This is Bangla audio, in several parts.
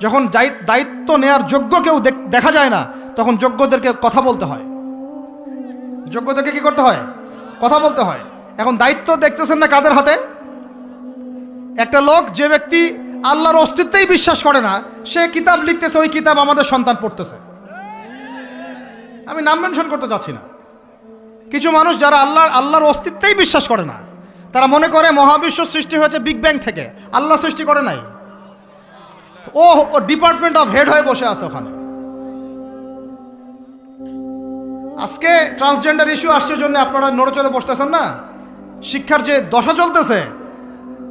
যখন দায়িত্ব নেয়ার যোগ্য কেউ দেখা যায় না, তখন যোগ্যদেরকে কথা বলতে হয়। যোগ্যদেরকে কি করতে হয়? কথা বলতে হয়। এখন দায়িত্ব দেখতেছেন না কাদের হাতে? একটা লোক যে ব্যক্তি আল্লাহর অস্তিত্বেই বিশ্বাস করে না, সে কিতাব লিখতেছে, ওই কিতাব আমাদের সন্তান পড়তেছে। আমি নাম মেনশন করতে চাচ্ছি না। কিছু মানুষ যারা আল্লাহর আল্লাহর অস্তিত্বেই বিশ্বাস করে না, তারা মনে করে মহাবিশ্ব সৃষ্টি হয়েছে বিগ ব্যাং থেকে। আল্লাহ সৃষ্টি করে নাই। ও ডিপার্টমেন্ট অফ হেড হয়ে বসে আছে ওখানে। আজকে ট্রান্সজেন্ডার ইস্যু আসছে জন্য আপনারা নড়েচড়ে বসতেছেন না? শিক্ষার যে দশা চলতেছে,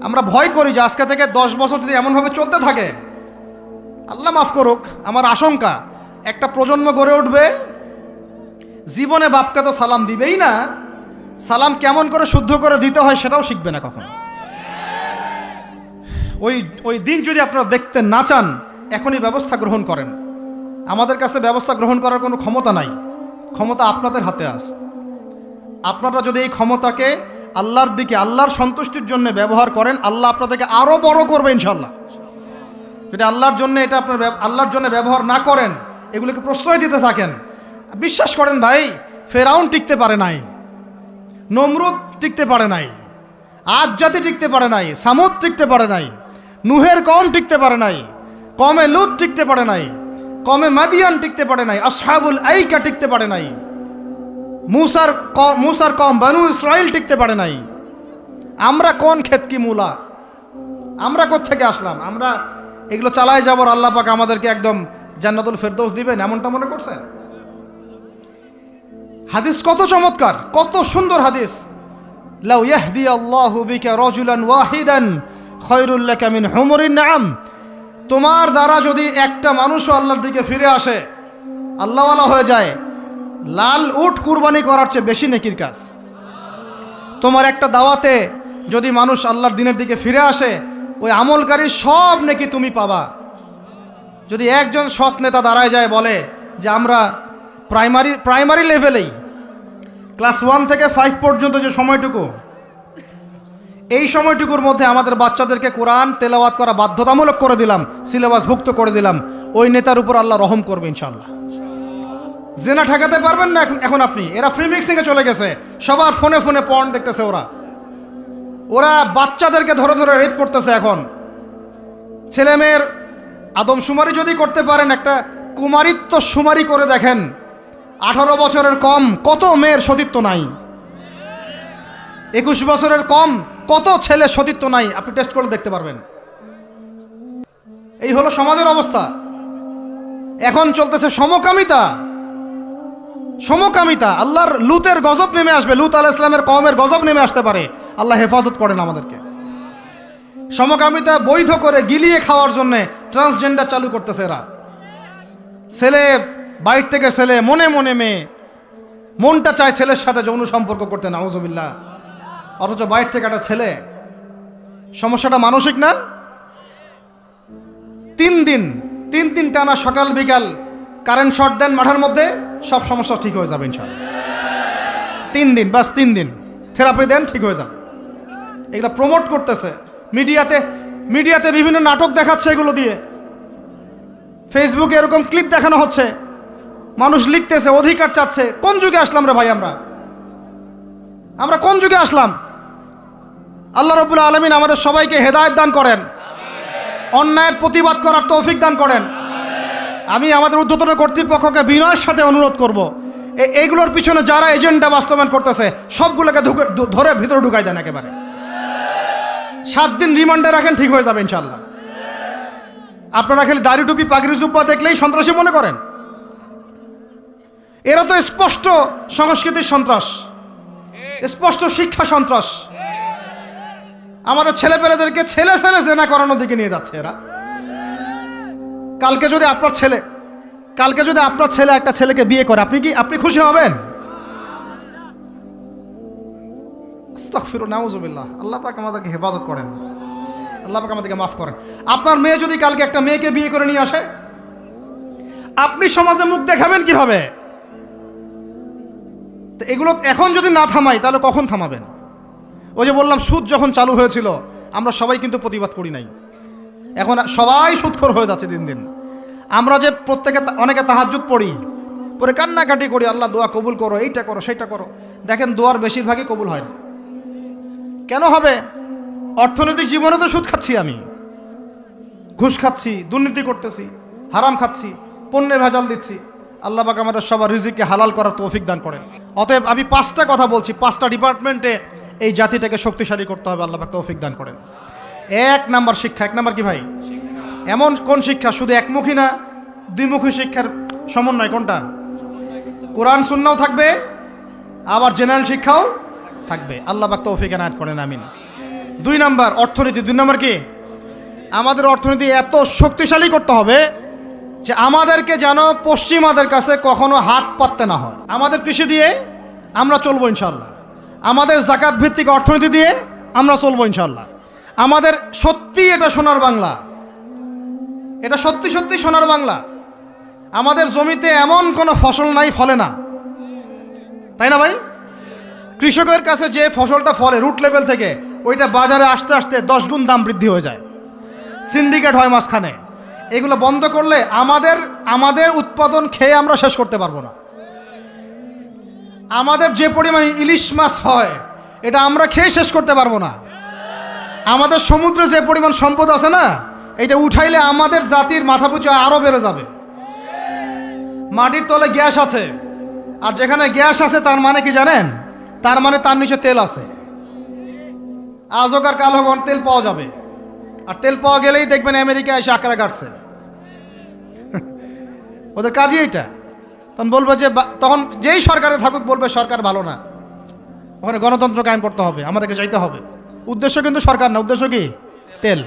আমরা ভয় করি যে আজকে থেকে দশ বছর যদি এমনভাবে চলতে থাকে, আল্লাহ মাফ করুক, আমার আশঙ্কা, একটা প্রজন্ম গড়ে উঠবে, জীবনে বাপকে তো সালাম দিবেই না, সালাম কেমন করে শুদ্ধ করে দিতে হয় সেটাও শিখবে না কখনো। ওই ওই দিন যদি আপনারা দেখতে না চান, এখনই ব্যবস্থা গ্রহণ করেন। আমাদের কাছে ব্যবস্থা গ্রহণ করার কোনো ক্ষমতা নাই। ক্ষমতা আপনাদের হাতে আছে আপনারা যদি এই ক্ষমতাকে আল্লাহর দিকে, আল্লাহর সন্তুষ্টির জন্য ব্যবহার করেন, আল্লাহ আপনাদেরকে আরও বড় করবে ইনশাল্লাহ যদি আল্লাহর জন্য এটা আপনার আল্লাহর জন্য ব্যবহার না করেন, এগুলোকে প্রশ্রয় দিতে থাকেন, বিশ্বাস করেন ভাই, ফেরাউন টিকতে পারে নাই, নমরুদ টিকতে পারে নাই, আজ জাতি টিকতে পারে নাই, সামুদ টিকতে পারে নাই নুহের কম টিকতে পারে নাই, কমে লুত টিকতে পারে নাই, কমে মাদিয়ান টিকতে পারে নাই, আসহাবুল আইকা টিকতে পারে নাই, মুসার মুসার কম বানু ইসরাইল টিকতে পারে নাই। আমরা কোন ক্ষেত কি মূলা? আমরা থেকে আসলাম? আমরা এগুলো চালায় যাবার আল্লাহ পাক আমাদেরকে একদম জান্নাতুল ফেরদৌস দিবেন, এমনটা মনে করছেন হাদিস কত চমৎকার, কত সুন্দর হাদিস। লাউ ইয়াহদি আল্লাহু বিকা রাজুলান ওয়াহিদান খায়রুল লাকা মিন হুমুরিন নাম তোমার দ্বারা যদি একটা মানুষও আল্লাহর দিকে ফিরে আসে, আল্লাহওয়ালা হয়ে যায়, লাল উট কুরবানি করার চেয়ে বেশি নেকির কাজ। তোমার একটা দাওয়াতে যদি মানুষ আল্লাহর দিনের দিকে ফিরে আসে, ওই আমলকারী সব নাকি তুমি পাবা। যদি একজন সৎ নেতা দাঁড়ায় যায় বলে যে, আমরা প্রাইমারি প্রাইমারি লেভেলেই, ক্লাস ওয়ান থেকে ফাইভ পর্যন্ত যে সময়টুকু এই সময়টুকুর মধ্যে আমাদের বাচ্চাদেরকে কোরআন তেলাওয়াত করা বাধ্যতামূলক করে দিলাম, সিলেবাসভুক্ত করে দিলাম। ওই নেতার উপর আল্লাহ রহম করবে ইনশাল্লাহ জেনা ঠেকাতে পারবেন না এখন আপনি। এরা ফ্রি মিক্সিংয়ে চলে গেছে। সবার ফোনে ফোনে পর্ন দেখতেছে ওরা। ওরা বাচ্চাদেরকে ধরে ধরে রেপ করতেছে এখন। ছেলে মেয়ের আদমশুমারি যদি করতে পারেন, একটা কুমারিত্ব সুমারি করে দেখেন। আঠারো বছরের কম, কত মেয়ের সতীত্ব নাই। একুশ বছরের কম কত ছেলে সতীত্ব নাই, আপনি টেস্ট করে দেখতে পারবেন। এই হলো সমাজের অবস্থা। এখন চলতেছে সমকামিতা। সমকামিতা, আল্লাহর লুতের গজব নেমে আসবে, লুত আলাহ ইসলামের কমের গজব নেমে আসতে পারে। আল্লাহ হেফাজত করেন আমাদেরকে। সমকামিতা বৈধ করে গিলিয়ে খাওয়ার জন্য ট্রান্সজেন্ডার চালু করতেছে এরা। ছেলে বাইর থেকে ছেলে, মনে মনে মেয়ে। মনটা চায় ছেলের সাথে যৌন সম্পর্ক করতে নাউজবিল্লা অথচ বাইর থেকে একটা ছেলে। সমস্যাটা মানসিক না? তিন দিন তিন দিন টানা সকাল, বিকাল কারেন্ট শর্ট দেন মাঠার মধ্যে, সব সমস্যা ঠিক হয়ে যাবে ইনশাল্লাহ তিন দিন বাস তিন দিন। থেরাপি দেন, ঠিক হয়ে যাবে। এগুলো প্রমোট করতেছে। মিডিয়াতে মিডিয়াতে বিভিন্ন নাটক দেখাচ্ছে এগুলো দিয়ে। ফেসবুকে এরকম ক্লিপ দেখানো হচ্ছে। মানুষ লিখতেছে, অধিকার চাচ্ছে। কোন যুগে আসলাম রে ভাই আমরা? আমরা কোন যুগে আসলাম? আল্লাহ রবুল্লা আলমিন আমাদের সবাইকে হেদায়ত দান করেন। অন্যায়ের প্রতিবাদ করার তৌফিক দান করেন। আমি আমাদের উদ্ধতন কর্তৃপক্ষকে বিনয়ের সাথে অনুরোধ করব। এইগুলোর পিছনে যারা এজেন্ডা বাস্তবায়ন করতেছে, সবগুলোকে ধরে ভিতরে ঢুকাই দেন একেবারে। সাত দিন রিমান্ডে রাখেন, ঠিক হয়ে যাবে ইনশাল্লাহ আপনারা খালি দাড়ি টুপি, পাগড়ি, জুব্বা দেখলেই সন্ত্রাসী মনে করেন। এরা তো স্পষ্ট সংস্কৃতির সন্ত্রাস, স্পষ্ট শিক্ষা সন্ত্রাস। আমাদের ছেলেপেলেদেরকে ছেলে ছেলে জেনা করানোর দিকে নিয়ে যাচ্ছে এরা। কালকে যদি আপনার ছেলে, কালকে যদি আপনার ছেলে একটা ছেলেকে বিয়ে করে, আপনি কি, আপনি খুশি হবেন? নাউজুবিল্লাহ। আল্লাহ পাক আমাদেরকে হেফাজত করেন। আল্লাহ পাক আমাদেরকে মাফ করেন। আপনার মেয়ে যদি কালকে একটা মেয়েকে বিয়ে করে নিয়ে আসে, আপনি সমাজে মুখ দেখাবেন কীভাবে? তো এগুলো এখন যদি না থামাই, তাহলে কখন থামাবেন? ওই যে বললাম, সুদ যখন চালু হয়েছিল, আমরা সবাই কিন্তু প্রতিবাদ করি নাই। এখন সবাই সুৎখর হয়ে যাচ্ছে দিন দিন। আমরা যে প্রত্যেকে অনেকে তাহাজুদ পড়ি, পরে কান্নাকাটি করি, আল্লাহ দোয়া কবুল করো, এইটা করো সেইটা করো। দেখেন, দোয়ার বেশিরভাগই কবুল হয় না। কেন হবে? অর্থনৈতিক জীবনে তো সুদ খাচ্ছি আমি। ঘুষ খাচ্ছি, দুর্নীতি করতেছি, হারাম খাচ্ছি, পণ্যের ভেজাল দিচ্ছি। আল্লাহ পাক আমাদের সবার রিজিককে হালাল করার তৌফিক দান করেন। অতএব আমি পাঁচটা কথা বলছি। পাঁচটা ডিপার্টমেন্টে এই জাতিটাকে শক্তিশালী করতে হবে, আল্লাহ তৌফিক দান করেন। এক নাম্বার শিক্ষা, এক নাম্বার কি ভাই? এমন কোন শিক্ষা? শুধু একমুখী না, দ্বিমুখী শিক্ষার সমন্বয় কোনটা? কোরআন সুন্নাও থাকবে, আবার জেনারেল শিক্ষাও থাকবে। আল্লাহ পাক তৌফিক এনায়ত করেন, আমিন। দুই নাম্বার, অর্থনীতি। দুই নাম্বার কি? আমাদের অর্থনীতি এত শক্তিশালী করতে হবে যে আমাদেরকে যেন পশ্চিমাদের কাছে কখনো হাত পাততে না হয়। আমাদের কৃষি দিয়ে আমরা চলবো ইনশাল্লাহ আমাদের জাকাত ভিত্তিক অর্থনীতি দিয়ে আমরা চলবো ইনশাল্লাহ আমাদের সত্যি এটা সোনার বাংলা। এটা সত্যি সত্যি সোনার বাংলা। আমাদের জমিতে এমন কোনো ফসল নাই, ফলে না। তাই না ভাই? কৃষকের কাছে যে ফসলটা ফলে রুট লেভেল থেকে, ওইটা বাজারে আসতে আসতে দশ গুণ দাম বৃদ্ধি হয়ে যায়। সিন্ডিকেট হয় মাঝখানে। এগুলো বন্ধ করলে আমাদের আমাদের উৎপাদন খেয়ে আমরা শেষ করতে পারব না। আমাদের যে পরিমাণে ইলিশ মাছ হয়, এটা আমরা খেয়ে শেষ করতে পারব না। আমাদের সমুদ্রে যে পরিমাণ সম্পদ আছে না, এটা উঠাইলে আমাদের জাতির মাথা পুচু আরও বেড়ে যাবে। মাটির তলে গ্যাস আছে, আর যেখানে গ্যাস আছে তার মানে কি জানেন? তার মানে তার নিচে তেল আছে। আজকার কালো ঘন তেল পাওয়া যাবে। আর তেল পাওয়া গেলেই দেখবেন আমেরিকা এসে আঁকড়া কাটছে। ওদের কাজই এইটা। তখন বলবে যে তখন যেই সরকারে থাকুক বলবে সরকার ভালো না। ওখানে গণতন্ত্র কায়েম করতে হবে, আমাদেরকে যাইতে হবে। উদ্দেশ্য কিন্তু সরকার না, উদ্দেশ্য কি? তেল।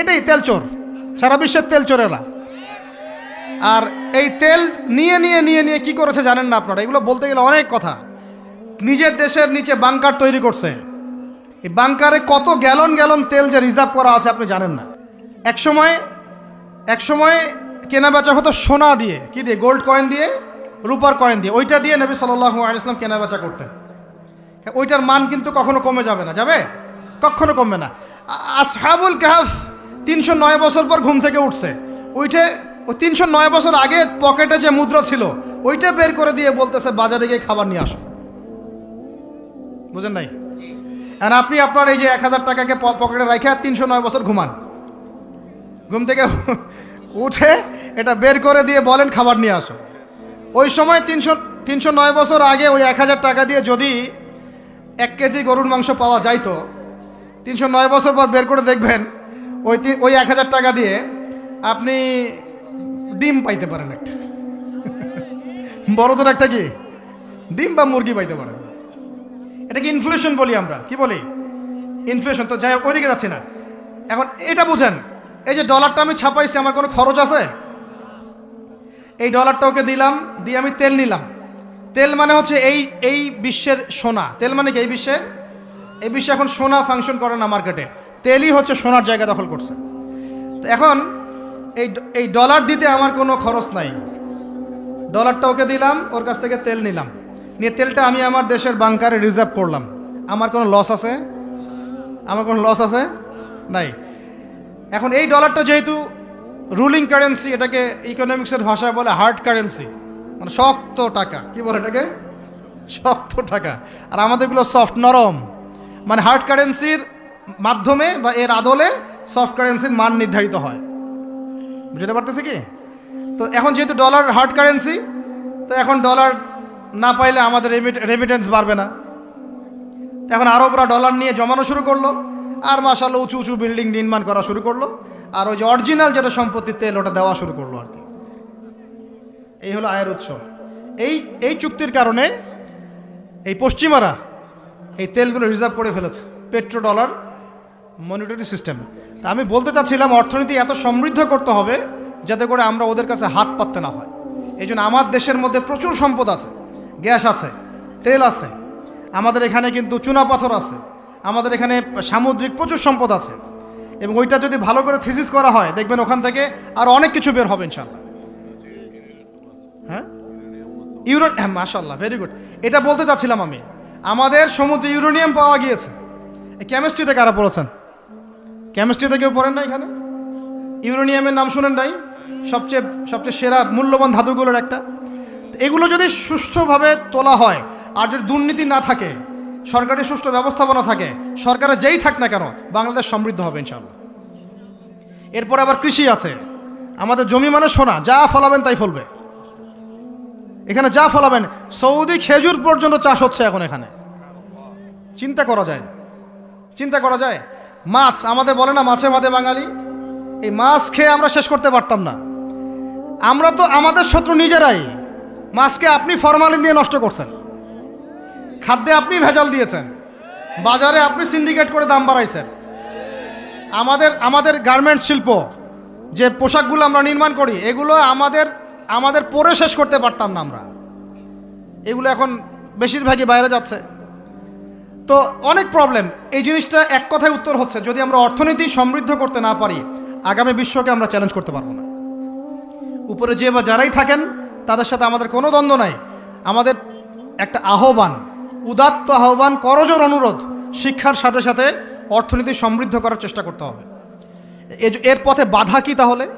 এটাই তেল চোর। সারা বিশ্বের তেল চোরেরা। আর এই তেল নিয়ে নিয়ে নিয়ে নিয়ে কি করেছে জানেন না আপনারা? এগুলো বলতে গেলে অনেক কথা। নিজের দেশের নিচে বাংকার তৈরি করছে। এই বাংকারে কত গ্যালন গ্যালন তেল যে রিজার্ভ করা আছে আপনি জানেন না। এক সময় এক সময় কেনা বেচা হতো সোনা দিয়ে। কি দিয়ে? গোল্ড কয়েন দিয়ে। রূপার কয়েন দিয়ে। ওইটা দিয়ে নবী সাল্লাহ আলিয়াল্লাম কেনা বেচা করতেন। ওইটার মান কিন্তু কখনো কমে যাবে না। যাবে? কখনো কমবে না। আসহাবুল কাহাফ তিনশো নয় বছর পর ঘুম থেকে উঠছে। ওইটা ওই তিনশো নয় বছর আগে পকেটে যে মুদ্রা ছিল ওইটা বের করে দিয়ে বলতেছে বাজারে গিয়ে খাবার নিয়ে আসো। বুঝেন নাই? আর আপনি আপনার এই যে এক হাজার টাকাকে পকেটে রাখে তিনশো নয় বছর ঘুমান। ঘুম থেকে উঠে এটা বের করে দিয়ে বলেন খাবার নিয়ে আসো। ওই সময় তিনশো তিনশো নয় বছর আগে ওই এক হাজার টাকা দিয়ে যদি এক কেজি গরুর মাংস পাওয়া যাইতো, তিনশো নয় বছর পর বের করে দেখবেন, ওই ওই এক হাজার টাকা দিয়ে আপনি ডিম পাইতে পারেন একটা। বড়দের একটা কি? ডিম বা মুরগি পাইতে পারেন। এটাকে ইনফ্লেশন বলি আমরা। কি বলি? ইনফ্লেশন তো যাই ওইদিকে যাচ্ছি না। এখন এটা বুঝেন, এই যে ডলারটা আমি ছাপাইছি, আমার কোনো খরচ আছে? এই ডলারটা ওকে দিলাম, দিয়ে আমি তেল নিলাম। তেল মানে হচ্ছে এই এই বিশ্বের সোনা। তেল মানে কি এই বিশ্বের এই বিশ্বে এখন সোনা ফাংশন করে না মার্কেটে তেলই হচ্ছে সোনার জায়গা দখল করছে। তো এখন এই এই ডলার দিতে আমার কোনো খরচ নাই। ডলারটা ওকে দিলাম, ওর কাছ থেকে তেল নিলাম। নিয়ে তেলটা আমি আমার দেশের বাংকারে রিজার্ভ করলাম। আমার কোনো লস আছে? আমার কোনো লস আছে? নাই। এখন এই ডলারটা যেহেতু রুলিং কারেন্সি এটাকে ইকোনমিক্সের ভাষায় বলে হার্ড কারেন্সি মানে শক্ত টাকা। কি বলে এটাকে? শক্ত টাকা। আর আমাদেরগুলো সফট নরম। মানে হার্ড কারেন্সির মাধ্যমে বা এর আদলে সফট কারেন্সির মান নির্ধারিত হয়। বুঝতে পারতেছি কি? তো এখন যেহেতু ডলার হার্ড কারেন্সি তো এখন ডলার না পাইলে আমাদের রেমিটেন্স বাড়বে না। এখন আরবরা ডলার নিয়ে জমানো শুরু করল। আর মাসাল্লাহ উঁচু উঁচু বিল্ডিং নির্মাণ করা শুরু করল। আর ওই যে অরিজিনাল যেটা সম্পত্তি তেল, ওটা দেওয়া শুরু করল আর কি। এই হলো আয়ের উৎস। এই এই চুক্তির কারণে এই পশ্চিমারা এই তেলগুলো রিজার্ভ করে ফেলেছে পেট্রো ডলার মনিটরি সিস্টেম তা আমি বলতে চাচ্ছিলাম, অর্থনীতি এত সমৃদ্ধ করতে হবে যাতে করে আমরা ওদের কাছে হাত পাততে না হয়। এই আমার দেশের মধ্যে প্রচুর সম্পদ আছে, গ্যাস আছে, তেল আছে। আমাদের এখানে কিন্তু চুনাপাথর আছে। আমাদের এখানে সামুদ্রিক প্রচুর সম্পদ আছে। এবং ওইটা যদি ভালো করে থিসিস করা হয়, দেখবেন ওখান থেকে আর অনেক কিছু বের হবে ইনশাল্লাহ হ্যাঁ? ইউরো হ্যাঁ মাশাল্লাহ ভেরি গুড এটা বলতে চাচ্ছিলাম আমি, আমাদের সমুদ্রে ইউরেনিয়াম পাওয়া গিয়েছে। কেমিস্ট্রিতে কারা পড়েছেন? কেমিস্ট্রিতে কেউ পড়েন না এখানে? ইউরেনিয়ামের নাম শুনেন নাই? সবচেয়ে সবচেয়ে সেরা মূল্যবান ধাতুগুলোর একটা। এগুলো যদি সুষ্ঠুভাবে তোলা হয়, আর যদি দুর্নীতি না থাকে সরকারি সুষ্ঠু ব্যবস্থাপনা থাকে, সরকারের যেই থাক না কেন, বাংলাদেশ সমৃদ্ধ হবে ইনশাল্লাহ এরপর আবার কৃষি আছে। আমাদের জমি মানে সোনা, যা ফলাবেন তাই ফলবে। এখানে যা ফলাবেন, সৌদি খেজুর পর্যন্ত চাষ হচ্ছে এখন এখানে। চিন্তা করা যায় চিন্তা করা যায়। মাছ, আমাদের বলে না মাছে মাঝে বাঙালি? এই মাছ খেয়ে আমরা শেষ করতে পারতাম না। আমরা তো আমাদের শত্রু নিজেরাই। মাছকে আপনি ফরমালিন দিয়ে নষ্ট করছেন। খাদ্যে আপনি ভেজাল দিয়েছেন। বাজারে আপনি সিন্ডিকেট করে দাম বাড়াইছেন। আমাদের আমাদের গার্মেন্টস শিল্প, যে পোশাকগুলো আমরা নির্মাণ করি, এগুলো আমাদের আমাদের পরে শেষ করতে পারতাম না আমরা। এগুলো এখন বেশিরভাগই বাইরে যাচ্ছে। তো অনেক প্রবলেম এই জিনিসটা এক কথায় উত্তর হচ্ছে, যদি আমরা অর্থনীতি সমৃদ্ধ করতে না পারি, আগামী বিশ্বকে আমরা চ্যালেঞ্জ করতে পারব না। উপরে যে বা যারাই থাকেন, তাদের সাথে আমাদের কোনো দ্বন্দ্ব নাই। আমাদের একটা আহ্বান উদাত্ত আহ্বান, করজোর অনুরোধ শিক্ষার সাথে সাথে অর্থনীতি সমৃদ্ধ করার চেষ্টা করতে হবে। এর পথে বাধা কি তাহলে?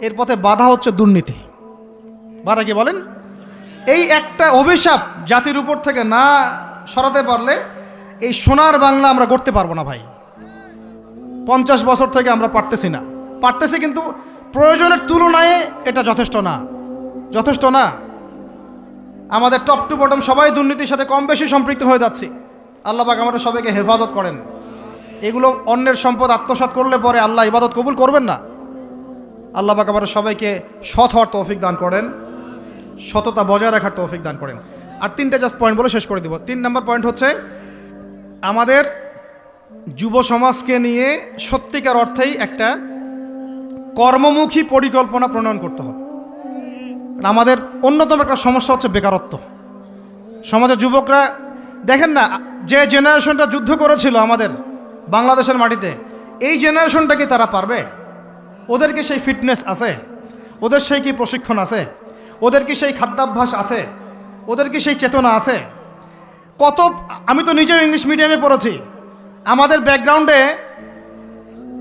এর পথে বাধা হচ্ছে দুর্নীতি। বাধা কি বলেন? এই একটা অভিশাপ জাতির উপর থেকে না সরাতে পারলে এই সোনার বাংলা আমরা করতে পারব না ভাই। পঞ্চাশ বছর থেকে আমরা পারতেছি না। পারতেছি কিন্তু প্রয়োজনের তুলনায় এটা যথেষ্ট না। যথেষ্ট না। আমাদের টপ টু বটম সবাই দুর্নীতির সাথে কম বেশি সম্পৃক্ত হয়ে যাচ্ছি। পাক আমাদের সবাইকে হেফাজত করেন। এগুলো অন্যের সম্পদ আত্মসাৎ করলে পরে আল্লাহ ইবাদত কবুল করবেন না। পাক আমাদের সবাইকে সৎ হওয়ার তৌফিক দান করেন। সততা বজায় রাখার তৌফিক দান করেন। আর তিনটে জাস্ট পয়েন্ট বলে শেষ করে দিব। তিন নম্বর পয়েন্ট হচ্ছে, আমাদের যুব সমাজকে নিয়ে সত্যিকার অর্থেই একটা কর্মমুখী পরিকল্পনা প্রণয়ন করতে হবে। আমাদের অন্যতম একটা সমস্যা হচ্ছে বেকারত্ব। সমাজের যুবকরা, দেখেন না, যে জেনারেশনটা যুদ্ধ করেছিল আমাদের বাংলাদেশের মাটিতে, এই জেনারেশনটা কি তারা পারবে? ওদের কি সেই ফিটনেস আছে? ওদের সেই কি প্রশিক্ষণ আছে? ওদের কি সেই খাদ্যাভ্যাস আছে? ওদের কি সেই চেতনা আছে? কত, আমি তো নিজেও ইংলিশ মিডিয়ামে পড়েছি। আমাদের ব্যাকগ্রাউন্ডে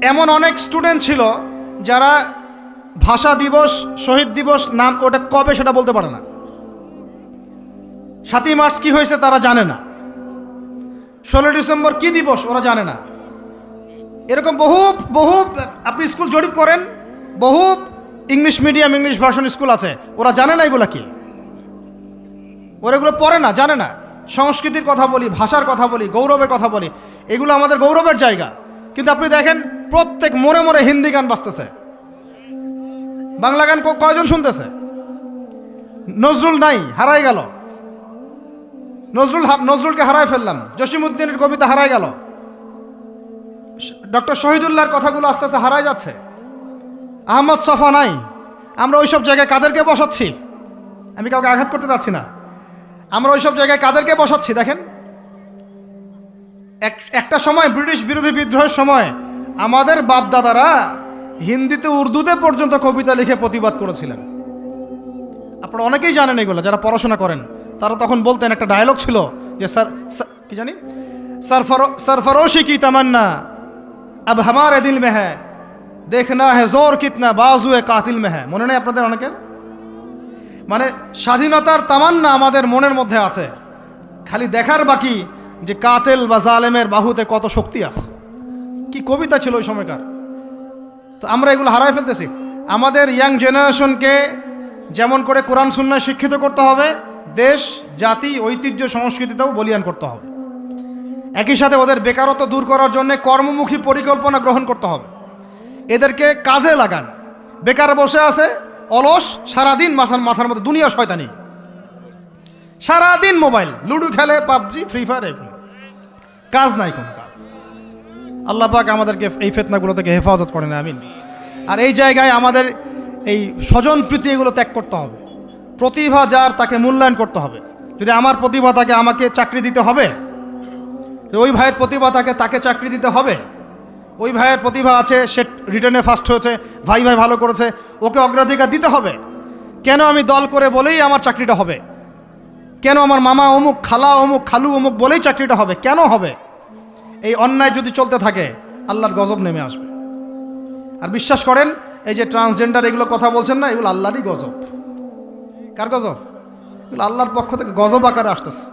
এমন অনেক স্টুডেন্ট ছিল যারা ভাষা দিবস, শহীদ দিবস, নাম ওটা কবে সেটা বলতে পারে না। সাতই মার্চ কি হয়েছে তারা জানে না। ষোলো ডিসেম্বর কি দিবস ওরা জানে না। এরকম বহু বহু, আপনি স্কুল জরিপ করেন, বহু English medium, English version school আছে, ওরা জানে না এগুলো কি। ওরা এগুলো পড়ে না, জানে না। সংস্কৃতির কথা বলি, ভাষার কথা বলি, গৌরবের কথা বলি, এগুলো আমাদের গৌরবের জায়গা। কিন্তু আপনি দেখেন, প্রত্যেক মোড়ে মোড়ে হিন্দি গান বাজতেছে। বাংলা গান কয়জন শুনতেছে? নজরুল নাই, হারাই গেল। নজরুল নজরুলকে হারাই ফেললাম। জসিমুদ্দিনের কবিতা হারাই গেল। ডক্টর শহীদুল্লাহর কথাগুলো আস্তে আস্তে হারাই যাচ্ছে। আহমদ সফা নাই। আমরা ওইসব জায়গায় কাদেরকে বসাচ্ছি? আমি কাউকে আঘাত করতে চাচ্ছি না। আমরা ওইসব জায়গায় কাদেরকে বসাচ্ছি? দেখেন। এক একটা সময় ব্রিটিশ বিরোধী বিদ্রোহের সময় আমাদের বাপদাদারা হিন্দিতে উর্দুতে পর্যন্ত কবিতা লিখে প্রতিবাদ করেছিলেন। আপনারা অনেকেই জানেন এগুলো, যারা পড়াশোনা করেন, তারা তখন বলতেন একটা ডায়লগ ছিল যে, স্যার কি জানি? সরফরোশি কি তামান্না? আব হামার দিল মে হ্যাঁ দেখনা হে জোর কিতনা বাজু এ কাতিল মে হ্যাঁ মনে নেই আপনাদের অনেকের? মানে স্বাধীনতার তামান্না আমাদের মনের মধ্যে আছে। খালি দেখার বাকি যে, কাতেল বা জালেমের বাহুতে কত শক্তি আছে। কি কবিতা ছিল ওই সময়কার? তো আমরা এগুলো হারাই ফেলতেছি। আমাদের ইয়াং জেনারেশনকে যেমন করে কোরআন, সুন্নায় শিক্ষিত করতে হবে, দেশ, জাতি, ঐতিহ্য, সংস্কৃতিতেও বলিয়ান করতে হবে। একই সাথে ওদের বেকারত্ব দূর করার জন্য কর্মমুখী পরিকল্পনা গ্রহণ করতে হবে। এদেরকে কাজে লাগান। বেকার বসে আছে, অলস, সারাদিন মাথার মাথার মধ্যে দুনিয়া শয়তানি। সারাদিন মোবাইল, লুডো খেলে, পাবজি, ফ্রি ফায়ার, এগুলো। কাজ নাই কোনো কাজ। আল্লাহ পাক আমাদেরকে এই ফেতনাগুলো থেকে হেফাজত করেন, আমিন। আর এই জায়গায় আমাদের এই স্বজন প্রীতি এগুলো ত্যাগ করতে হবে। প্রতিভা যার তাকে মূল্যায়ন করতে হবে। যদি আমার প্রতিভা তাকে আমাকে চাকরি দিতে হবে ওই ভাইয়ের প্রতিভা তাকে তাকে চাকরি দিতে হবে, ওই ভাইয়ের প্রতিভা আছে, সে রিটার্নে ফার্স্ট হয়েছে, ভাই ভাই ভালো করেছে, ওকে অগ্রাধিকার দিতে হবে। কেন আমি দল করে বলেই আমার চাকরিটা হবে? কেন আমার মামা অমুক, খালা অমুক, খালু অমুক বলেই চাকরিটা হবে? কেন হবে? এই অন্যায় যদি চলতে থাকে, আল্লাহর গজব নেমে আসবে। আর বিশ্বাস করেন, এই যে ট্রান্সজেন্ডার এগুলো কথা বলছেন না, এগুলো আল্লাহরই গজব। কার গজব? এগুলো আল্লাহর পক্ষ থেকে গজব আকারে আসতেছে।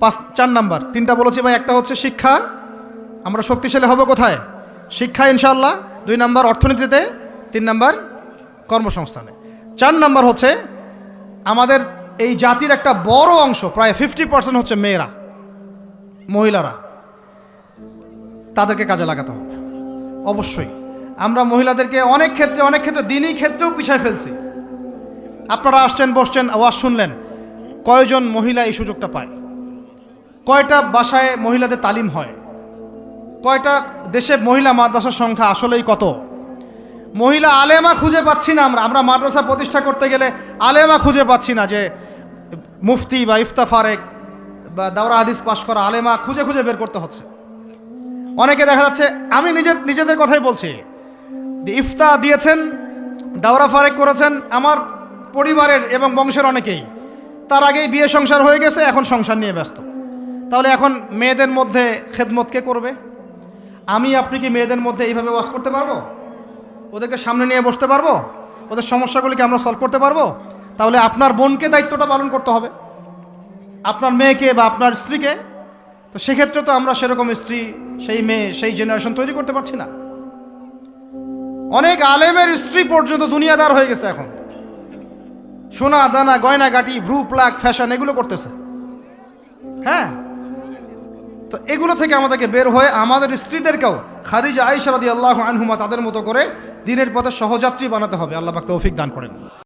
পাঁচ, চার নাম্বার, তিনটা বলেছি ভাই, একটা হচ্ছে শিক্ষা। আমরা শক্তিশালী হব কোথায়? শিক্ষা ইনশাল্লাহ দুই নাম্বার অর্থনীতিতে, তিন নাম্বার কর্মসংস্থানে। চার নাম্বার হচ্ছে, আমাদের এই জাতির একটা বড় অংশ, প্রায় ফিফটি পার্সেন্ট হচ্ছে মেয়েরা, মহিলারা। তাদেরকে কাজে লাগাতে হবে। অবশ্যই। আমরা মহিলাদেরকে অনেক ক্ষেত্রে অনেক ক্ষেত্রে, দিনই ক্ষেত্রেও পিছায় ফেলছি। আপনারা আসছেন, বসছেন, আওয়াজ শুনলেন, কয়জন মহিলা এই সুযোগটা পায়? কয়টা বাসায় মহিলাদের তালিম হয়? কয়টা দেশে মহিলা মাদ্রাসার সংখ্যা আসলেই কত? মহিলা আলেমা খুঁজে পাচ্ছি না আমরা। আমরা মাদ্রাসা প্রতিষ্ঠা করতে গেলে আলেমা খুঁজে পাচ্ছি না যে মুফতি বা ইফতা ফারেক বা দাওরা হাদিস পাশ করা আলেমা খুঁজে খুঁজে বের করতে হচ্ছে। অনেকে দেখা যাচ্ছে, আমি নিজের, নিজেদের কথাই বলছি। ইফতা দিয়েছেন, দাওরা ফারেক করেছেন আমার পরিবারের এবং বংশের অনেকেই। তার আগেই বিয়ে সংসার হয়ে গেছে, এখন সংসার নিয়ে ব্যস্ত। তাহলে এখন মেয়েদের মধ্যে খেদমত কে করবে? আমি, আপনি কি মেয়েদের মধ্যে এইভাবে ওয়াশ করতে পারব? ওদেরকে সামনে নিয়ে বসতে পারব? ওদের সমস্যাগুলিকে আমরা সলভ করতে পারব? তাহলে আপনার বোনকে দায়িত্বটা পালন করতে হবে। আপনার মেয়েকে বা আপনার স্ত্রীকে তো সেক্ষেত্রে তো আমরা সেরকম স্ত্রী, সেই মেয়ে, সেই জেনারেশন তৈরি করতে পারছি না। অনেক আলেমের স্ত্রী পর্যন্ত দুনিয়াদার হয়ে গেছে এখন। সোনা, দানা, গয়না, গাটি, ভ্রু, প্লাক ফ্যাশন এগুলো করতেছে। হ্যাঁ? তো এগুলো থেকে আমাদেরকে বের হয়ে আমাদের স্ত্রীদেরকেও খাদিজা আইসারদি আল্লাহ আনহুমা তাদের মতো করে দিনের পথে সহযাত্রী বানাতে হবে। আল্লাহ পাক তৌফিক দান করেন।